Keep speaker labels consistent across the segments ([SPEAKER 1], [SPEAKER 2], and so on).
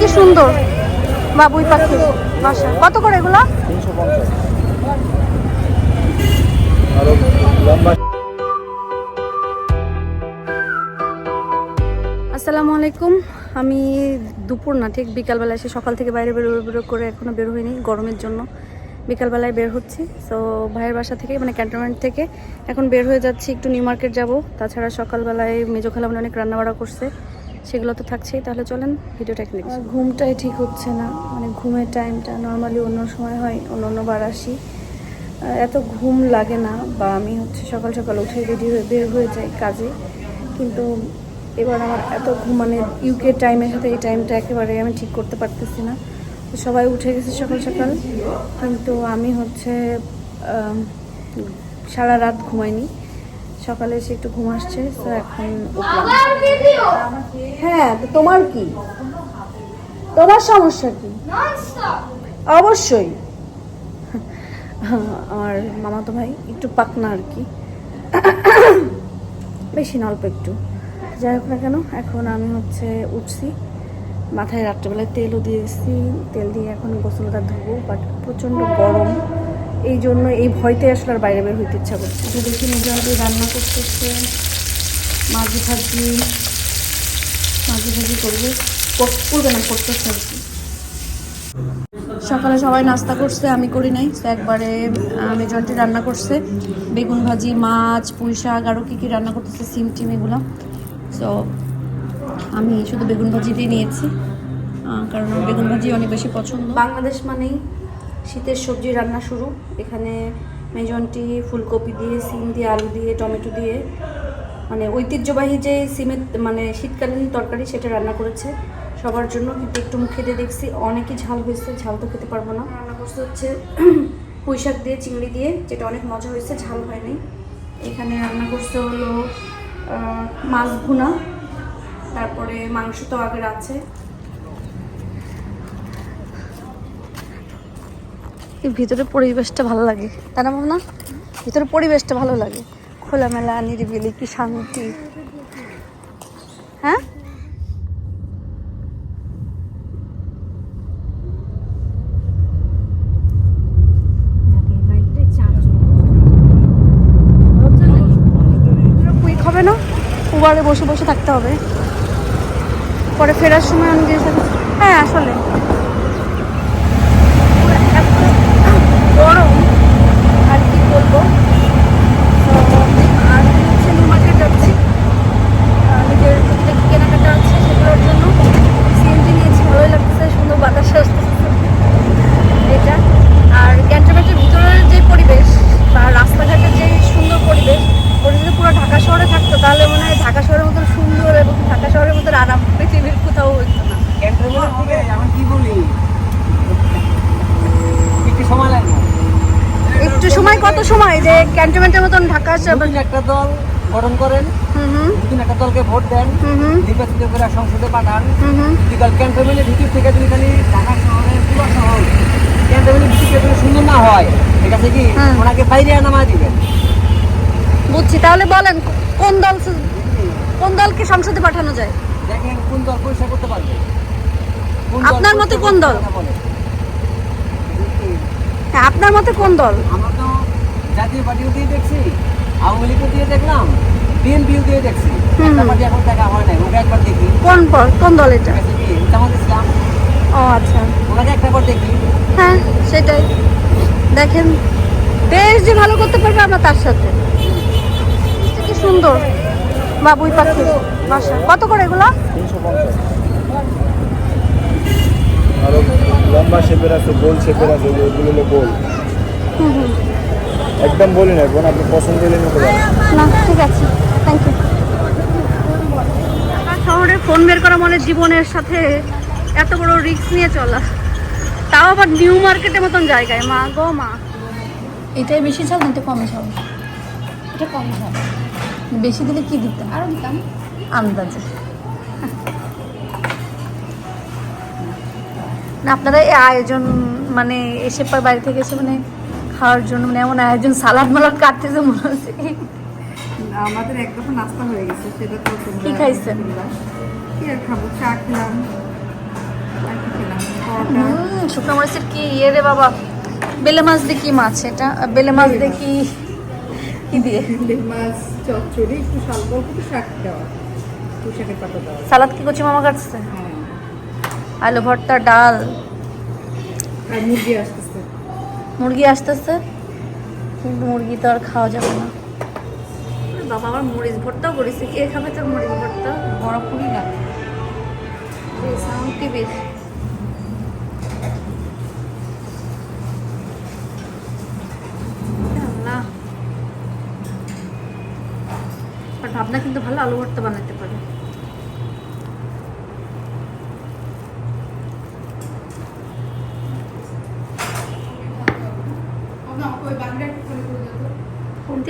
[SPEAKER 1] কি সুন্দর। বাবুই পাখি, বাসা। কত করে এগুলা? আসসালামু আলাইকুম। আমি দুপুর না, ঠিক বিকালবেলা এসে সকাল থেকে বাইরে বেরো বেরো করে এখনও বের হইনি, গরমের জন্য। বিকালবেলায় বের হচ্ছি। সো ভাইয়ের বাসা থেকে মানে ক্যান্টনমেন্ট থেকে এখন বের হয়ে যাচ্ছি, একটু নিউ মার্কেট যাব। তাছাড়া সকালবেলায় মেজো মানে অনেক রান্নাবাড়া করছে। সেগুলো তো থাকছেই, তাহলে চলেন ভিডিওটা এখানে। ঘুমটাই ঠিক হচ্ছে না মানে ঘুমের টাইমটা নর্মালি অন্য সময় হয়, অন্য অন্য বার আসি। এত ঘুম লাগে না, বা আমি হচ্ছে সকাল সকাল উঠে রেডি হয়ে বের হয়ে যাই কাজে, কিন্তু এবার আমার এত ঘুম মানে ইউকে টাইমের সাথে এই টাইমটা একেবারে আমি ঠিক করতে পারতেছি না। তো সবাই উঠে গেছে সকাল সকাল, কিন্তু আমি হচ্ছে সারা রাত ঘুমাইনি। সকালে এসে একটু ঘুম আসছে তো এখন হ্যাঁ তো তোমার কি? তোমার সমস্যা কি? অবশ্যই। আমার মামাতো ভাই একটু পাকনা আর কি। বেশি না অল্প একটু। যাই হোক না কেন এখন আমি হচ্ছে উঠছি। মাথায় রাত্রেবেলায় তেলও দিয়েছি। তেল দিয়ে এখন গোসলটা ধুবো বাট প্রচণ্ড গরম। এই জন্য এই ভয়তে আসলে আর বাইরে বের হইতে ইচ্ছা করছে তো দেখি মোটামুটি রান্না করতেছে মাঝি ভাজি মাঝি ভাজি করবে কর- করবে না করতেছে আর কি। সকালে সবাই নাস্তা করছে আমি করি নাই তো একবারে মেজরিটি রান্না করছে। বেগুন ভাজি মাছ পুঁই শাক আরও কী কী রান্না করতেছে সিম টিম এগুলো। তো আমি শুধু বেগুন ভাজিটাই নিয়েছি কারণ বেগুন ভাজি অনেক বেশি পছন্দ। বাংলাদেশ মানেই শীতের সবজি রান্না শুরু। এখানে মেজনটি ফুলকপি দিয়ে, সিম দিয়ে, আলু দিয়ে, টমেটো দিয়ে মানে ঐতিহ্যবাহী যে সিমের মানে শীতকালীন তরকারি সেটা রান্না করেছে। সবার জন্য কিন্তু একটু মুখে খেতে দেখছি। অনেকই ঝাল হয়েছে, ঝাল তো খেতে পারব না। রান্না করছে হচ্ছে পুঁই শাক দিয়ে, চিংড়ি দিয়ে, যেটা অনেক মজা হয়েছে, ঝাল হয়নি। এখানে রান্না করছে হলো মাছ ভুনা। তারপরে মাংস তো আগের আছে। ভিতরে পরিবেশটা ভালো লাগে? তাই না না ভিতরে পরিবেশটা ভালো লাগে। খোলামেলা, নিরিবিলি, কি শান্তি। হ্যাঁ? হবে না? বসে বসে থাকতে হবে। পরে ফেরার সময় আমি হ্যাঁ আসলে গরম আর কি বলব তো আমি হচ্ছে নিউ মার্কেট যাচ্ছি আহ, নিজের টুকটাক কেনাকাটা আছে সেগুলোর জন্য সিএনজি নিয়েছি ভালোই লাগতেছে সুন্দর বাতাস আসতেছে এটা আর ক্যান্টনমেন্টের ভিতরের যে পরিবেশ বা রাস্তাঘাটের যে সুন্দর পরিবেশ ওটা যদি পুরো ঢাকা শহরে থাকতো তাহলে মনে হয় ঢাকা শহরের মতন সুন্দর এবং ঢাকা শহরের মতন আরাম পৃথিবীর কোথাও হতো না
[SPEAKER 2] ক্যান্টনমেন্ট আমি কি বলি? একটু সময় লাগবে।
[SPEAKER 1] একটু সময় কত সময়? যে ক্যান্টনমেন্টের মতন ঢাকা
[SPEAKER 2] একটা দল গঠন করেন। একটা দলকে ভোট দেন।
[SPEAKER 1] হুম হুম।
[SPEAKER 2] নির্বাচিত করে সংসদে পাঠান।
[SPEAKER 1] হুম হুম।
[SPEAKER 2] বিকাল ক্যান্টনমেন্টের ভিতর থেকে যদি খালি ঢাকা শহরের পুরো শহর ক্যান্টনমেন্টের ভিতর থেকে সুন্দর না হয় ঠিক আছে কি? ওনাকে বাইরে নামা দিবেন।
[SPEAKER 1] বুঝছি তাহলে বলেন কোন দল কোন দলকে সংসদে পাঠানো যায়?
[SPEAKER 2] দেখেন কোন দল পরিষ্কার করতে পারবে।
[SPEAKER 1] আপনার মতে কোন দল? হ্যাঁ আপনার মতে কোন দল?
[SPEAKER 2] আমরা তো জাতীয় পার্টিও দিয়ে দেখছি আওয়ামী লীগও দিয়ে দেখলাম বিএনপিও দিয়ে দেখছি। একটা পার্টি এখন দেখা হয় নাই ওকে একবার দেখি।
[SPEAKER 1] কোন পর- কোন দল এটা?
[SPEAKER 2] জামাত ইসলাম।
[SPEAKER 1] ও আচ্ছা।
[SPEAKER 2] ওনাকে একটা বার দেখি।
[SPEAKER 1] হ্যাঁ সেটাই। দেখেন দেশ যে ভালো করতে পারবে আমরা তার সাথে। কি সুন্দর? বাবুই পাখি বাসা। কত করে এগুলা?
[SPEAKER 3] তিনশো পঞ্চাশ আরও লম্বা শেপের আছে গোল শেপের আছে ওগুলো হলো গোল
[SPEAKER 1] হুম হুম
[SPEAKER 3] একদম বলি না বোন আপনি পছন্দ হলে নিতে পারেন।
[SPEAKER 1] না ঠিক আছে। থ্যাংক ইউ শহরে ফোন বের করা মানে জীবনের সাথে এত বড় রিস্ক নিয়ে চলা। তাও আবার নিউ মার্কেটের মতন জায়গায়। মা গো মা।
[SPEAKER 4] এটাই বেশি ঝাল না কম ঝাল? এটা কম ঝাল। বেশি দিলে কি দিতাম আরও দিতাম। আন্দাজে।
[SPEAKER 1] না আপনারা এই আয়োজন মানে এসে পর বাড়ি থেকে এসে মানে খাওয়ার জন্য মানে এমন আয়োজন সালাদ মালাদ কাটতেছে মনে হচ্ছে।
[SPEAKER 5] আমাদের এক দফা নাস্তা হয়ে গেছে সেটা তো
[SPEAKER 1] কি খাইছেন?
[SPEAKER 5] কি আর খাব? চা খেলাম
[SPEAKER 4] শুকনো মরিচের কি ইয়ে রে বাবা? বেলে মাছ দিয়ে কি মাছ এটা? বেলে মাছ দিয়ে কি কি দিয়ে?
[SPEAKER 5] ইলিশ মাছ চচ্চড়ি একটু শাক দেওয়া।
[SPEAKER 4] সালাদ কি করছি মামা কাটছে?
[SPEAKER 5] হ্যাঁ।
[SPEAKER 4] আলু ভর্তা ডাল।
[SPEAKER 5] মুরগি আসতেছে।
[SPEAKER 4] মুরগি আসতেছে? কিন্তু মুরগি তো আর খাওয়া যাবে না। বাবা আমার মরিচ ভর্তাও করেছে। কে খাবে তোর মরিচ ভর্তা?
[SPEAKER 5] বড় পুরি লাগে
[SPEAKER 4] সাউন্ড টিভির আর ভাবনা কিন্তু ভালো আলু ভর্তা বানাতে পারে।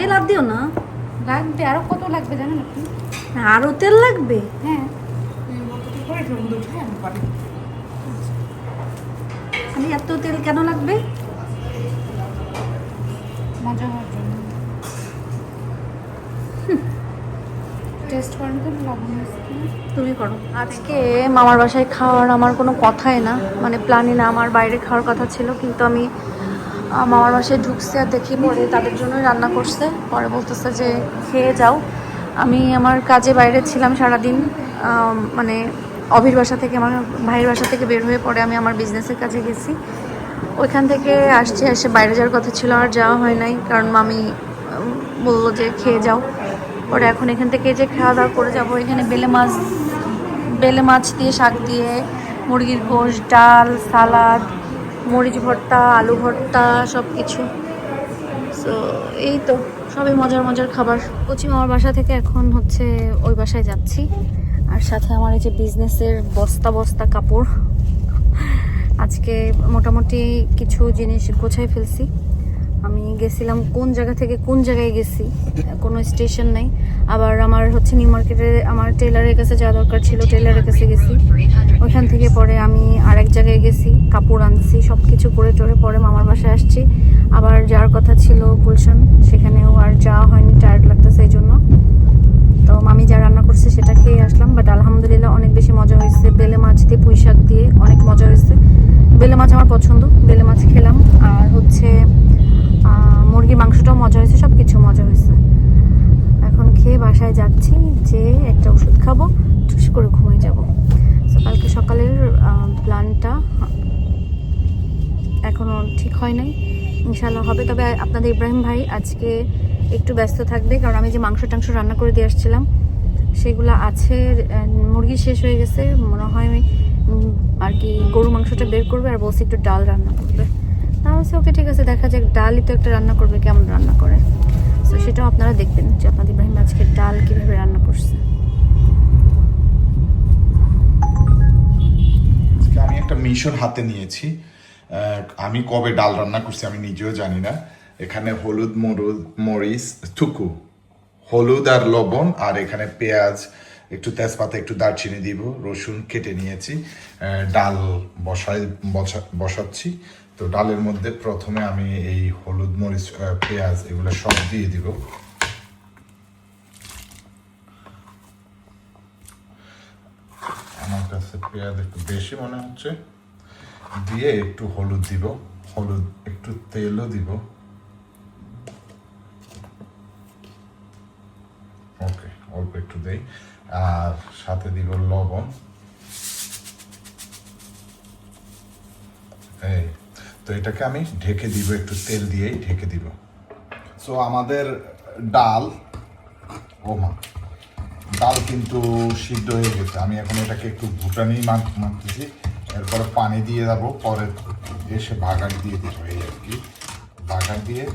[SPEAKER 4] তেল আর দিও না।
[SPEAKER 5] লাগবে আরও কত লাগবে জানেন আপনি?
[SPEAKER 4] আরও তেল লাগবে?
[SPEAKER 5] হ্যাঁ। আমি
[SPEAKER 4] এত তেল কেন লাগবে?
[SPEAKER 5] মজা হওয়ার জন্য টেস্ট মতো লবণ
[SPEAKER 4] তুমি করো। আজকে মামার বাসায় খাওয়ার আমার কোনো কথাই না। মানে প্ল্যানই না আমার বাইরে খাওয়ার কথা ছিল কিন্তু আমি মামার বাসায় ঢুকছে আর দেখি পরে তাদের জন্যই রান্না করছে। পরে বলতেছে যে, খেয়ে যাও। আমি আমার কাজে বাইরে ছিলাম সারাদিন মানে অভির বাসা থেকে, আমার ভাইয়ের বাসা থেকে বের হয়ে পরে আমি আমার বিজনেসের কাজে গেছি। ওইখান থেকে আসছি, এসে বাইরে যাওয়ার কথা ছিল, আর যাওয়া হয় নাই, কারণ মামি বলল যে, খেয়ে যাও। পরে এখন এখান থেকে যে খাওয়া দাওয়া করে যাব, এখানে বেলে মাছ বেলে মাছ দিয়ে শাক দিয়ে, মুরগির গোশ, ডাল, সালাদ মরিচ ভর্তা, আলু ভর্তা সব কিছু সো এই তো, সবই মজার মজার খাবার। কচি মামার বাসা থেকে এখন হচ্ছে ওই বাসায় যাচ্ছি। আর সাথে আমার এই যে বিজনেসের বস্তা বস্তা কাপড়। আজকে মোটামুটি কিছু জিনিস গোছাই ফেলছি। আমি গেছিলাম কোন জায়গা থেকে কোন জায়গায় গেছি, কোনো স্টেশন নাই। আবার আমার হচ্ছে নিউ মার্কেটে আমার টেলারের কাছে যাওয়া দরকার ছিল টেলারের কাছে গেছি। ওইখান থেকে পরে আমি আরেক জায়গায় গেছি, কাপড় আনছি সব কিছু করে টরে পরে মামার বাসায় আসছি। আবার যাওয়ার কথা ছিল গুলশান, সেখানেও আর যাওয়া হয়নি টায়ার্ড লাগতেছে এই জন্য। তো মামি যা রান্না করছে সেটা খেয়ে আসলাম বাট আলহামদুলিল্লাহ অনেক বেশি মজা হয়েছে। বেলে মাছ দিয়ে পুঁই শাক দিয়ে অনেক মজা হয়েছে। বেলে মাছ আমার পছন্দ, বেলে মাছ খেলাম আর হচ্ছে আহ, মুরগির মাংসটাও মজা হয়েছে সব কিছু মজা হয়েছে। এখন খেয়ে বাসায় যাচ্ছি যে একটা ওষুধ খাব টুস করে ঘুমিয়ে যাব। তো কালকে সকালের প্ল্যানটা এখনও ঠিক হয় নাই। ইনশাল্লাহ হবে। তবে আপনাদের ইব্রাহিম ভাই আজকে একটু ব্যস্ত থাকবে, কারণ আমি যে মাংস টাংস রান্না করে দিয়ে আসছিলাম, সেগুলো আছে, মুরগি শেষ হয়ে গেছে। মনে হয় আর কি গরু মাংসটা বের করবে, আর বলছি একটু ডাল রান্না করবে। তাহলে ওকে ঠিক আছে, দেখা যাক, ডালই তো একটা রান্না করবে, কেমন রান্না করে। তো সেটাও আপনারা দেখবেন যে আপনাদের ইব্রাহিম আজকে ডাল কীভাবে রান্না করছে।
[SPEAKER 6] আমি একটা মিশন হাতে নিয়েছি। আমি কবে ডাল রান্না করছি আমি নিজেও জানি না। এখানে হলুদ, মরুদ, মরিচ, থুকু। হলুদ আর লবণ, আর এখানে পেঁয়াজ, একটু তেজপাতা, একটু দারচিনি দিব, রসুন কেটে নিয়েছি। ডাল বসাই, বসা- বসাচ্ছি। তো ডালের মধ্যে প্রথমে আমি এই হলুদ মরিচ পেঁয়াজ এগুলো সব দিয়ে দিব। আমার কাছে পেঁয়াজ একটু বেশি মনে হচ্ছে। দিয়ে একটু হলুদ দিব। হলুদ, একটু তেলও দিব। ওকে, অল্প একটু দেই। আর সাথে দিব লবণ। এই তো এটাকে আমি ঢেকে দিব, একটু তেল দিয়েই ঢেকে দিব। সো আমাদের ডাল, ও মা, ডাল কিন্তু সিদ্ধ হয়ে গেছে। আমি এখন এটাকে একটু ভুটানি মাখ- মাখতেছি এরপরে পানি দিয়ে দেবো, পরে এসে বাগান দিয়ে দিব এই আর কি। বাগান দিয়ে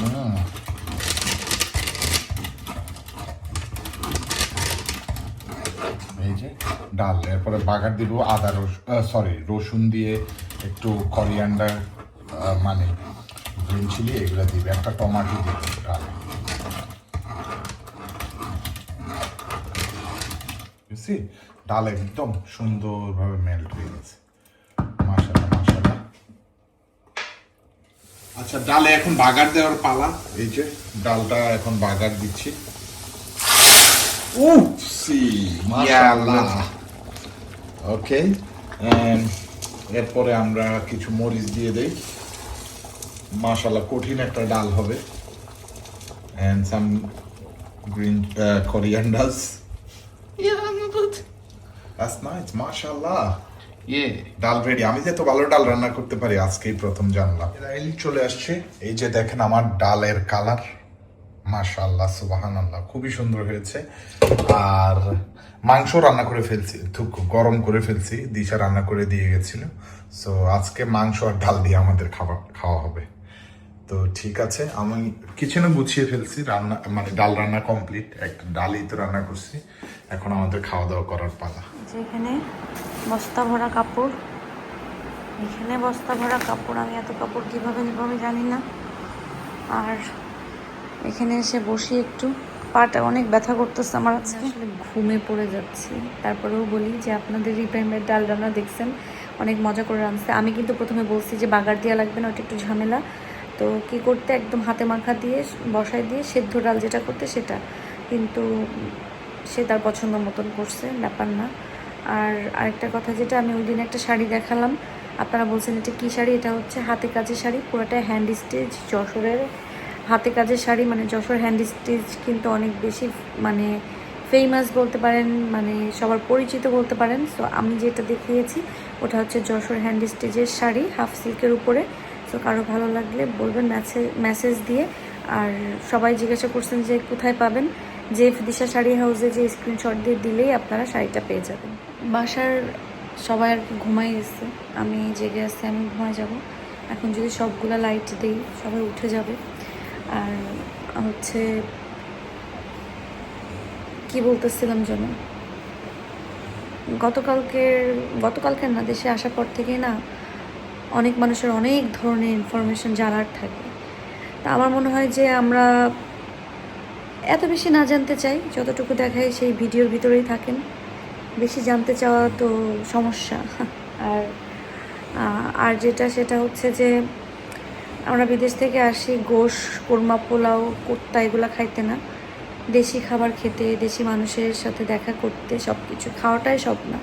[SPEAKER 6] হুম। এই যে ডাল এরপরে বাগার দিব আদা রসুন সরি রসুন দিয়ে একটু করিয়ান্ডার মানে গ্রিন চিলি এগুলো দিবে একটা টমাটো দিব ডাল। বুঝছি ডাল একদম সুন্দরভাবে মেল্ট হয়ে গেছে। মাসাল্লাহ মাসাল্লাহ আচ্ছা ডালে এখন বাগার দেওয়ার পালা এই যে ডালটা এখন বাগার দিচ্ছি। উপসি মাশাআল্লাহ। ওকে এরপরে আমরা কিছু মরিচ দিয়ে দেই। মাশাআল্লাহ কঠিন একটা ডাল হবে। Some green uh, corianders That's nice, মাশাআল্লাহ।
[SPEAKER 7] Yeah.
[SPEAKER 6] ডাল রেডি আমি যে এত ভালো ডাল রান্না করতে পারি আজকেই প্রথম জানলাম। চলে আসছে। এই যে দেখেন আমার ডালের কালার মাশাআল্লাহ সুবাহান আল্লাহ খুবই সুন্দর হয়েছে। আর মাংস রান্না করে ফেলছি থুক গরম করে ফেলছি, দিশা রান্না করে দিয়ে গেছিল। সো আজকে মাংস আর ডাল দিয়ে আমাদের খাবার খাওয়া হবে। তো ঠিক আছে, আমি কিচেনে গুছিয়ে ফেলছি, রান্না মানে ডাল রান্না কমপ্লিট একটা ডালই তো রান্না করছি। এখন আমাদের খাওয়া দাওয়া করার পালা।
[SPEAKER 4] যেখানে বস্তা ভরা কাপড়, এখানে বস্তা ভরা কাপড়, আমি এত কাপড় কীভাবে নেব আমি জানি না। আর এখানে এসে বসি একটু। পাটা অনেক ব্যথা করতেছে আমার আজকে। ঘুমে পড়ে যাচ্ছি। তারপরেও বলি যে আপনাদের রিপ্রাইমের ডাল রান্না দেখছেন অনেক মজা করে রাঁধছে। আমি কিন্তু প্রথমে বলছি যে বাগার দেওয়া লাগবে না ওটা একটু ঝামেলা। তো কি করতে একদম হাতে মাখা দিয়ে বসায় দিয়ে সেদ্ধ ডাল যেটা করতে সেটা। কিন্তু সে তার পছন্দ মতন করছে ব্যাপার না। আর আরেকটা কথা যেটা আমি ওই দিন একটা শাড়ি দেখালাম। আপনারা বলছেন এটা কী শাড়ি? এটা হচ্ছে হাতে কাজের শাড়ি পুরোটা হ্যান্ড স্টিচ যশোরের হাতে কাজের শাড়ি মানে যশোর হ্যান্ড স্টিচ কিন্তু অনেক বেশি মানে ফেমাস বলতে পারেন মানে সবার পরিচিত বলতে পারেন। সো আমি যেটা দেখিয়েছি, ওটা হচ্ছে যশোর হ্যান্ড স্টিচের শাড়ি হাফ সিল্কের উপরে। সো কারও ভালো লাগলে বলবেন মেসেজ মেসেজ দিয়ে। আর সবাই জিজ্ঞাসা করছেন যে কোথায় পাবেন? যে দিশা শাড়ি হাউসে যে স্ক্রিনশট দিয়ে দিলেই আপনারা শাড়িটা পেয়ে যাবেন। বাসার সবাই আর ঘুমাই গেছে। আমি জেগে আসছি আমি ঘুমায় যাব। এখন যদি সবগুলা লাইট দিই, সবাই উঠে যাবে। আর হচ্ছে, কি বলতেছিলাম যেন? গতকালকের গতকালকের না, দেশে আসার পর থেকে না, অনেক মানুষের অনেক ধরনের ইনফরমেশন জানার থাকে। তা আমার মনে হয় যে আমরা এত বেশি না জানতে চাই, যতটুকু দেখায় সেই ভিডিওর ভিতরেই থাকেন। বেশি জানতে চাওয়া তো সমস্যা। আর আর যেটা, সেটা হচ্ছে যে আমরা বিদেশ থেকে আসি, গোশ, কোরমা পোলাও কোর্তা এগুলো খাইতে না। দেশি খাবার খেতে, দেশি মানুষের সাথে দেখা করতে সব কিছু খাওয়াটাই সব না।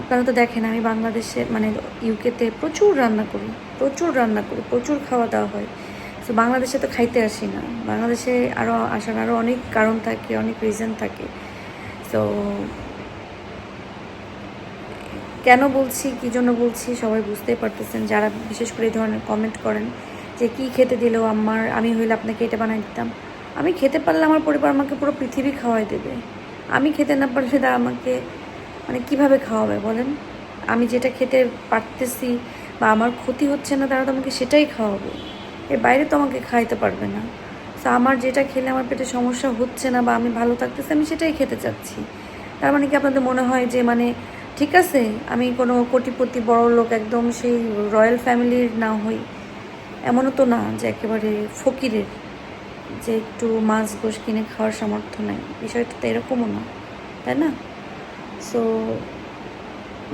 [SPEAKER 4] আপনারা তো দেখেন, আমি বাংলাদেশে মানে ইউকেতে প্রচুর রান্না করি, প্রচুর রান্না করি, প্রচুর খাওয়া দাওয়া হয়। তো বাংলাদেশে তো খাইতে আসি না। বাংলাদেশে আরও আসার আরও অনেক কারণ থাকে, অনেক রিজন থাকে। তো কেন বলছি, কী জন্য বলছি, সবাই বুঝতেই পারতেছেন। যারা বিশেষ করে এই ধরনের কমেন্ট করেন যে কি খেতে দিলেও আমার, আমি হইলে আপনাকে এটা বানাই দিতাম। আমি খেতে পারলে আমার পরিবার আমাকে পুরো পৃথিবী খাওয়াই দেবে। আমি খেতে না পারলে তারা আমাকে মানে কীভাবে খাওয়াবে বলেন? আমি যেটা খেতে পারতেছি বা আমার ক্ষতি হচ্ছে না, তারা তো আমাকে সেটাই খাওয়াবে। এর বাইরে তো আমাকে খাইতে পারবে না। তো আমার যেটা খেলে আমার পেটে সমস্যা হচ্ছে না বা আমি ভালো থাকতেছি, আমি সেটাই খেতে চাচ্ছি। তার মানে কি আপনাদের মনে হয় যে মানে ঠিক আছে, আমি কোনো কোটিপতি বড় লোক একদম সেই রয়্যাল ফ্যামিলির না হই। এমনও তো না যে একেবারে ফকিরের যে একটু মাছ গোশ কিনে খাওয়ার সামর্থ্য নেই। বিষয়টা তো এরকমও না, তাই না? সো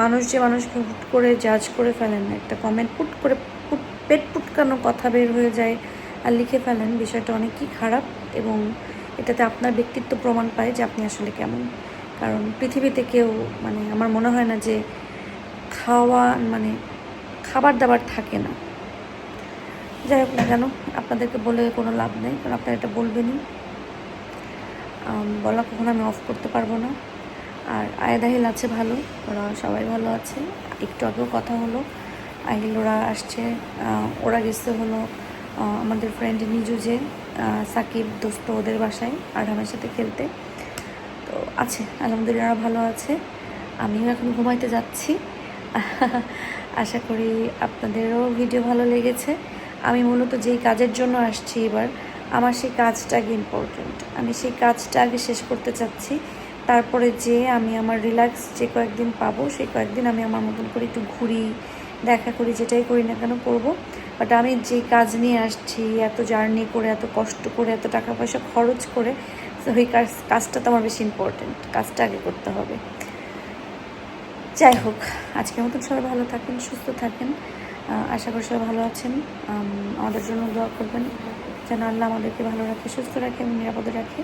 [SPEAKER 4] মানুষ যে মানুষকে হুট করে জাজ করে ফেলেন, একটা কমেন্ট পুট করে পুট পেট পুটকানো কথা বের হয়ে যায় আর লিখে ফেলেন, বিষয়টা অনেকই খারাপ এবং এটাতে আপনার ব্যক্তিত্ব প্রমাণ পায় যে আপনি আসলে কেমন। কারণ পৃথিবীতে কেউ মানে আমার মনে হয় না যে খাওয়া মানে খাবার দাবার থাকে না। যাই হোক না কেন, আপনাদেরকে বলে কোনো লাভ নেই, কারণ আপনারা এটা বলবেনই। বলা কখনো আমি অফ করতে পারব না। আর আয়দাহিল আছে ভালো, ওরা সবাই ভালো আছে। একটু আগেও কথা হলো আহিল ওরা আসছে ওরা গেছে হলো আমাদের ফ্রেন্ড নিজু যে সাকিব দোস্ত ওদের বাসায় আডামের সাথে খেলতে। তো আছে, আলহামদুলিল্লাহ ভালো আছে। আমিও এখন ঘুমাইতে যাচ্ছি। আশা করি আপনাদেরও ভিডিও ভালো লেগেছে। আমি মূলত যেই কাজের জন্য আসছি এবার, আমার সেই কাজটা আগে ইম্পর্ট্যান্ট আমি সেই কাজটা আগে শেষ করতে চাচ্ছি। তারপরে যে আমি আমার রিল্যাক্স যে কয়েকদিন পাবো, সেই কয়েকদিন আমি আমার মতন করে একটু ঘুরি, দেখা করি, যেটাই করি না কেন করব। বাট আমি যে কাজ নিয়ে আসছি, এত জার্নি করে, এত কষ্ট করে, এত টাকা পয়সা খরচ করে ওই কাজ, কাজটা তো আমার বেশি ইম্পর্ট্যান্ট কাজটা আগে করতে হবে। যাই হোক, আজকের মতন সবাই ভালো থাকেন, সুস্থ থাকেন। আশা করি সবাই ভালো আছেন। আমাদের জন্য দোয়া করবেন যেন আল্লাহ আমাদেরকে ভালো রাখে, সুস্থ রাখে এবং নিরাপদে রাখে।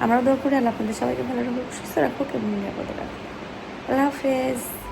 [SPEAKER 4] আমরাও দোয়া করি, আল্লাহ আপনাদের সবাইকে ভালো রাখুক, সুস্থ রাখুক এবং নিরাপদে রাখুক। আল্লাহ হাফেজ।